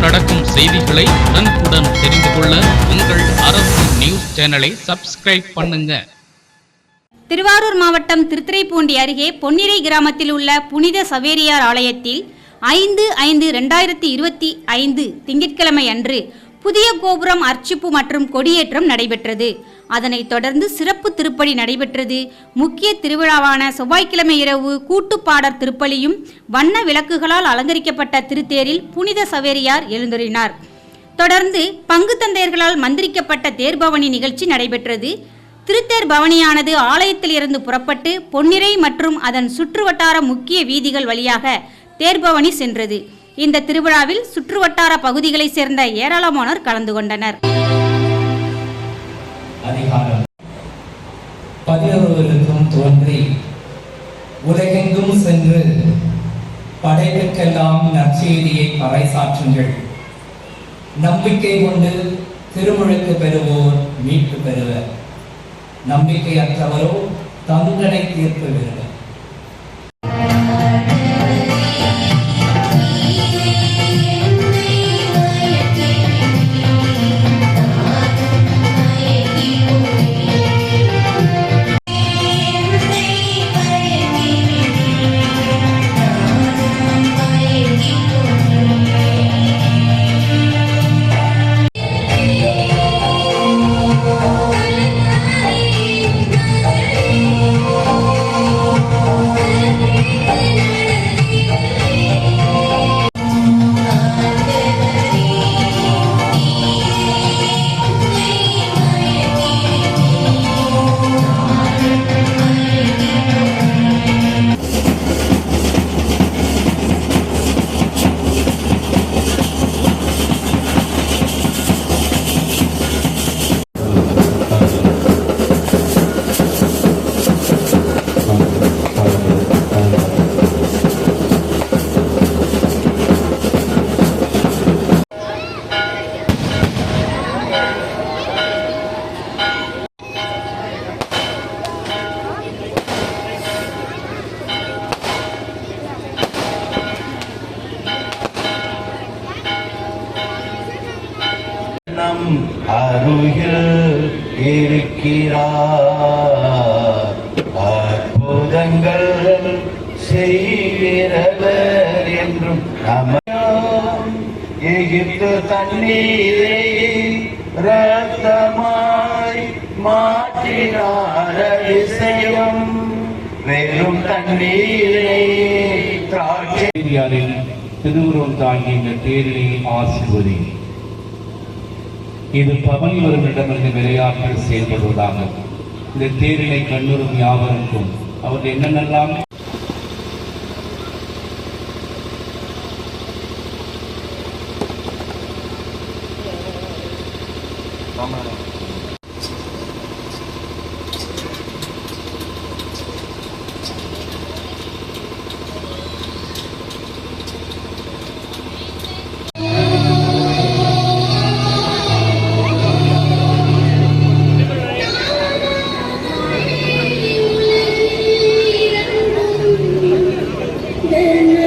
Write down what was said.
நாடெங்கும் நடக்கும் செய்திகளை உடனுக்குடன் தெரிந்து கொள்ள உங்கள் அரசு நியூஸ் சேனலை சப்ஸ்கிரைப் பண்ணுங்க. திருவாரூர் மாவட்டம் திருத்துறைப்பூண்டி அருகே பொன்னிறை கிராமத்தில் உள்ள புனித சவேரியார் ஆலயத்தில் ஐந்து ஐந்து ரெண்டாயிரத்தி இருபத்தி ஐந்து திங்கட்கிழமை அன்று புதிய கோபுரம் அர்ச்சிப்பு மற்றும் கொடியேற்றம் நடைபெற்றது. அதனைத் தொடர்ந்து சிறப்பு திருப்பலி நடைபெற்றது. முக்கிய திருவிழாவான செவ்வாய்க்கிழமை இரவு கூட்டுப்பாடர் திருப்பலியும் வண்ண விளக்குகளால் அலங்கரிக்கப்பட்ட திருத்தேரில் புனித சவேரியார் எழுந்தருளினார். தொடர்ந்து பங்கு தந்தையர்களால் மந்திரிக்கப்பட்ட தேர்பவனி நிகழ்ச்சி நடைபெற்றது. திருத்தேர் பவனியானது ஆலயத்தில் இருந்து புறப்பட்டு பொன்னிறை மற்றும் அதன் சுற்றுவட்டார முக்கிய வீதிகள் வழியாக தேர்பவனி சென்றது. இந்த திருவிழாவில் சுற்றுவட்டார பகுதிகளைச் சேர்ந்த ஏராளமானோர் கலந்து கொண்டனர். அதிகாரம். பதினொருவருக்கும் தோன்றி உலகெங்கும் சென்று படைப்புக்கெல்லாம் நற்செய்தியை பறைசாற்றுங்கள். நம்பிக்கை கொண்டு திருமுழுக்கு பெறுவோர் மீட்பு பெறுவர். நம்பிக்கையற்றவரோ தங்கனை தீர்ப்பு பெறுவர். நம் அருகில் இருக்கிறார். அற்புதங்கள் செய்கிறவர் என்றும் நம எகிப்து தண்ணீரை ரத்தமாய் மாற்றினார் அதிசயம். வெறும் தண்ணீரை திராட்சை. திருவுருவம் தாங்கி இந்த தேரினை ஆசிர்வதி இது பவனி வருவனிடமிருந்து விளையாட்டு செயல்படுவதாக இந்த தேரினை கண்ணுறும் யாவருக்கும் அவர் என்னென்னலாம் Amen.